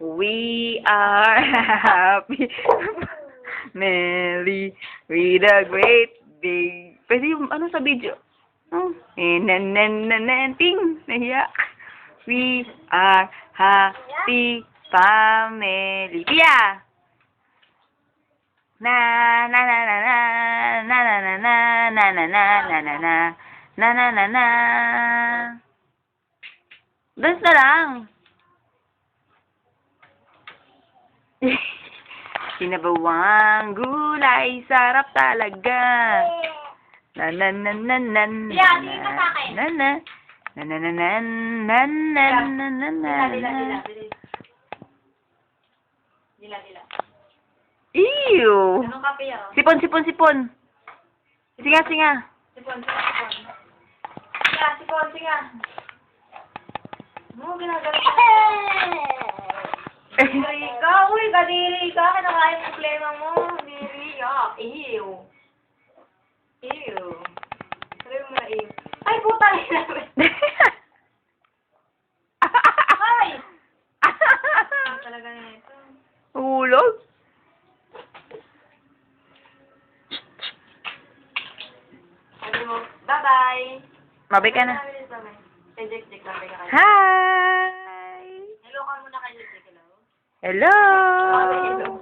We are happy. Merry with a great day. Pwede yung ano sa video. Oh. Eh, nen, nen, nen, ting. Nahiya. We are happy family. Pia! Na na na na na na na na na na na na na na na na na na na Dance na lang. Sinabawang gulay, sarap talaga. Na na na na na na na na na na na na na na na na na na. Ew! Sipon, sipon, sipon. Singa, singa. Sipon, sipon, sipon. Sige, sipon, sige. Mo, ginagalit. Kadiri ka, ka. Yung problema mo. Kadiri, ah. Ew. Ew. Sabi mo na ew. Ay, puta rin Ay! Talaga na ito? Hulog. Sabi mo, bye-bye. Mabay ka na. Bye-bye. Ka Hi! Hello ka muna kay Jack, Jack. Hello. Hello! Bye, hello.